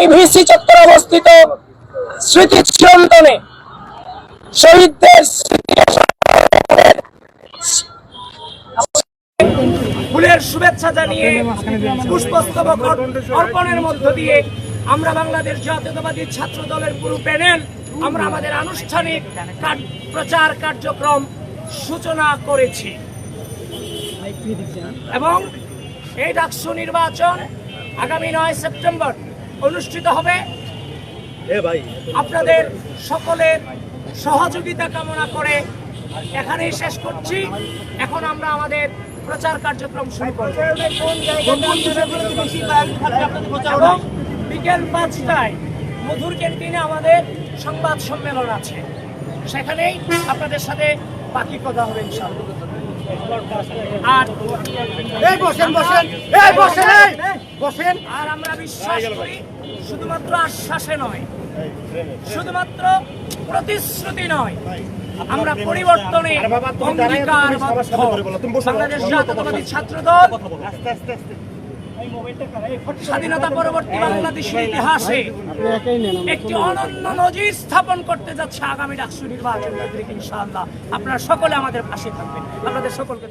এই ভিসি চত্বর অবস্থিত স্মৃতি চিরন্তনে শহীদদের ফুলের শুভেচ্ছা জানিয়ে পুষ্পস্তবক অর্পণের মধ্য দিয়ে আমরা বাংলাদেশ জাতীয়তাবাদী ছাত্র দলের পুরো প্যানেল, আমরা আমাদের আনুষ্ঠানিক প্রচার কার্যক্রম সূচনা করেছি। এবং এই ডাকসু নির্বাচন আগামী নয় সেপ্টেম্বর অনুষ্ঠিত হবে। আপনাদের সকলের সহযোগিতা কামনা করে এখানেই শেষ করছি। এখন আমরা আমাদের প্রচার কার্যক্রম শুরু করব। এবং বিকেল পাঁচটায় মধুর ক্যান্টিনে আমাদের সংবাদ সম্মেলন আছে। সেখানেই আপনাদের সাথে বাকি কথা হবে ইনশাআল্লাহ। আর বসেন বসেন বসেন। আর আমরা বিশ্বাস করি শুধুমাত্র আশ্বাসে নয় শুধুমাত্র প্রতিশ্রুতি নয়। আমরা পরিবর্তনে অঙ্গীকারবদ্ধ বাংলাদেশ জাতীয়তাবাদী ছাত্র দল স্বাধীনতা পরবর্তী বাংলাদেশের ইতিহাসে একটি অনন্য নজির স্থাপন করতে যাচ্ছে আগামী ডাকসু নির্বাচন ইনশাআল্লাহ। আপনারা সকলে আমাদের পাশে থাকবেন। আপনাদের সকলকে।